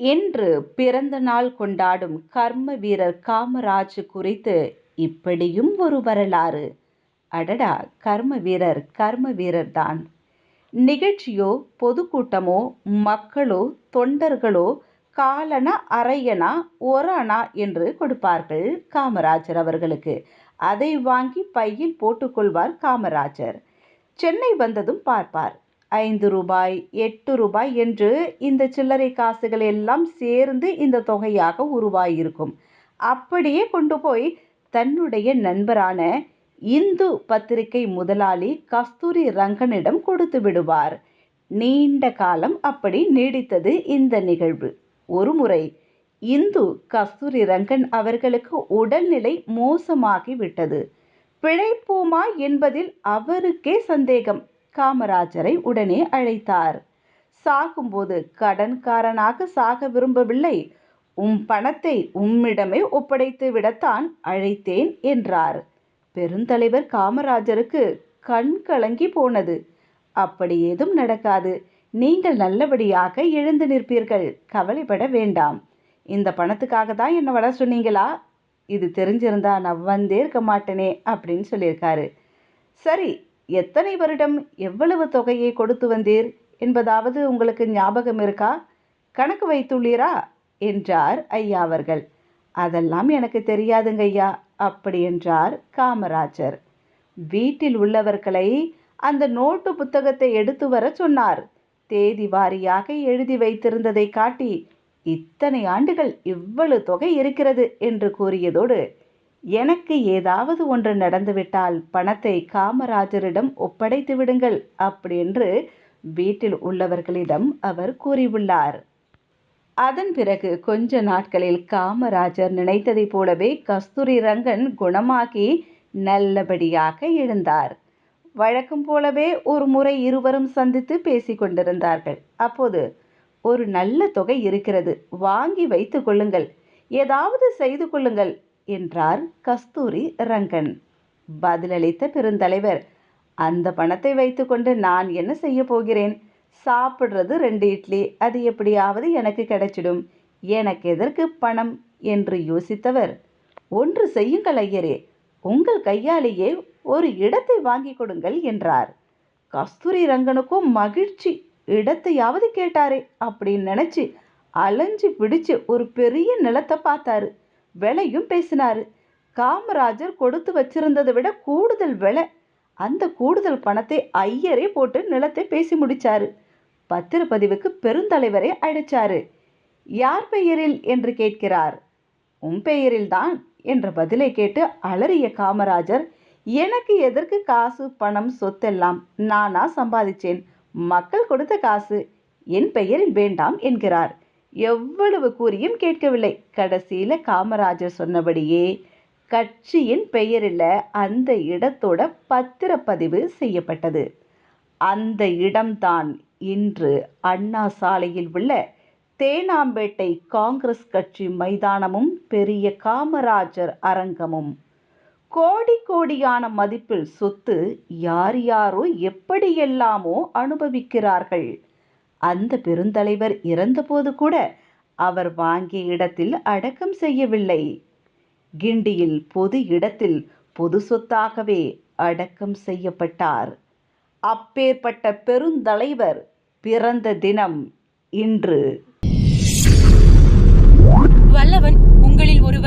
இன்று பிறந்த நாள் கொண்டாடும் கர்ம வீரர் காமராஜ் குறித்து இப்படியும் ஒரு வரலாறு. அடடா கர்ம வீரர் கர்ம வீரர்தான். நிகழ்ச்சியோ பொதுக்கூட்டமோ மக்களோ தொண்டர்களோ காலனா அரையனா அணா என்று கொடுப்பார்கள் காமராஜர் அவர்களுக்கு. அதை வாங்கி பையில் போட்டுக்கொள்வார் காமராஜர். சென்னை வந்ததும் பார்ப்பார். ஐந்து ரூபாய் எட்டு ரூபாய் என்று இந்த சில்லறை காசுகள் எல்லாம் சேர்ந்து இந்த தொகையாக உருவாகியிருக்கும் அப்படியே கொண்டு போய் தன்னுடைய நண்பரான இந்து பத்திரிகை முதலாளி கஸ்தூரி ரங்கனிடம் கொடுத்து விடுவார். நீண்ட காலம் அப்படி நீடித்தது இந்த நிகழ்வு. ஒருமுறை இந்து கஸ்தூரி ரங்கன் அவர்களுக்கு உடல்நிலை மோசமாகி விட்டது பிழைப்போமா என்பதில் அவருக்கே சந்தேகம். காமராஜரை உடனே அழைத்தார். சாகும்போது கடன்காரனாக சாக விரும்பவில்லை. உம் பணத்தை உம்மிடமே ஒப்படைத்து விடத்தான் அழைத்தேன் என்றார். பெருந்தலைவர் காமராஜருக்கு கண் கலங்கி போனது. அப்படி ஏதும் நடக்காது. நீங்கள் நல்லபடியாக எழுந்து நிற்பீர்கள். கவலைப்பட வேண்டாம். இந்த பணத்துக்காக தான் என்னை வர சொன்னீங்களா? இது தெரிஞ்சிருந்தா நான் வந்தே இருக்க மாட்டேனே அப்படின்னு சொல்லியிருக்காரு. சரி எத்தனை வருடம் எவ்வளவு தொகையை கொடுத்து வந்தீர் என்பதாவது உங்களுக்கு ஞாபகம் இருக்கா? கணக்கு வைத்துள்ளீரா? என்றார் ஐயா அவர்கள். அதெல்லாம் எனக்கு தெரியாதுங்க ஐயா அப்படி என்றார் காமராஜர். வீட்டில் உள்ளவர்களை அந்த நோட்டு புத்தகத்தை எடுத்து வர சொன்னார். தேதி வாரியாக எழுதி வைத்திருந்ததை காட்டி இத்தனை ஆண்டுகள் இவ்வளவு தொகை இருக்கிறது என்று கூறியதோடு எனக்கு ஏதாவது ஒன்று நடந்துவிட்டால் பணத்தை காமராஜரிடம் ஒப்படைத்து விடுங்கள் அப்படியென்று வீட்டில் உள்ளவர்களிடம் அவர் கூறியுள்ளார். அதன் பிறகு கொஞ்ச நாட்களில் காமராஜர் நினைத்ததைப் போலவே கஸ்தூரி ரங்கன் குணமாகி நல்லபடியாக எழுந்தார். வழக்கம் போலவே ஒரு முறை இருவரும் சந்தித்து பேசிக் கொண்டிருந்தார்கள். அப்போது ஒரு நல்ல தொகை இருக்கிறது. வாங்கி வைத்து கொள்ளுங்கள். ஏதாவது செய்து கொள்ளுங்கள். என்றார் கஸ்தூரி ரங்கன். பதிலளித்த பெருந்தலைவர் அந்த பணத்தை வைத்துக்கொண்டு நான் என்ன செய்ய போகிறேன்? சாப்பிட்றது ரெண்டு இட்லி அது எப்படியாவது எனக்கு கிடைச்சிடும். எனக்கு எதற்கு பணம்? என்று யோசித்தவர். ஒன்று செய்யுங்கள் ஐயரே உங்கள் கையாலேயே ஒரு இடத்தை வாங்கி கொடுங்கள் என்றார். கஸ்தூரி ரங்கனுக்கும் மகிழ்ச்சி இடத்தையாவது கேட்டாரே அப்படின்னு நினச்சி அலைஞ்சு பிடிச்சு ஒரு பெரிய நிலத்தை பார்த்தாரு. விலையும் பேசினார். காமராஜர் கொடுத்து வச்சிருந்ததை விட கூடுதல் விலை. அந்த கூடுதல் பணத்தை ஐயரே போட்டு நிலத்தை பேசி முடிச்சாரு. பத்திரப்பதிவுக்கு பெருந்தலைவரை அழைச்சாரு. யார் பெயரில்? என்று கேட்கிறார். உன் பெயரில்தான் என்ற பதிலை கேட்டு அலறிய காமராஜர் எனக்கு எதற்கு காசு பணம் சொத்தெல்லாம்? நானா சம்பாதிச்சேன். மக்கள் கொடுத்த காசு. என் பெயரில் வேண்டாம் என்கிறார். எவ்வளவு கூறியும் கேட்கவில்லை. கடைசியில் காமராஜர் சொன்னபடியே கட்சியின் பெயரில் அந்த இடத்தோட பத்திரப்பதிவு செய்யப்பட்டது. அந்த இடம்தான் இன்று அண்ணா சாலையில் உள்ள தேனாம்பேட்டை காங்கிரஸ் கட்சி மைதானமும் பெரிய காமராஜர் அரங்கமும். கோடி கோடியான மதிப்பில் சொத்து யார் யாரோ எப்படியெல்லாமோ அனுபவிக்கிறார்கள். அந்த பெருந்தலைவர் இறந்தபோது கூட அவர் வாங்கிய இடத்தில் அடக்கம் செய்யவில்லை. கிண்டியில் பொது இடத்தில் பொது சொத்தாகவே அடக்கம் செய்யப்பட்டார். அப்பேற்பட்ட பெருந்தலைவர் பிறந்த தினம் இன்று. வல்லவன் உங்களில் ஒரு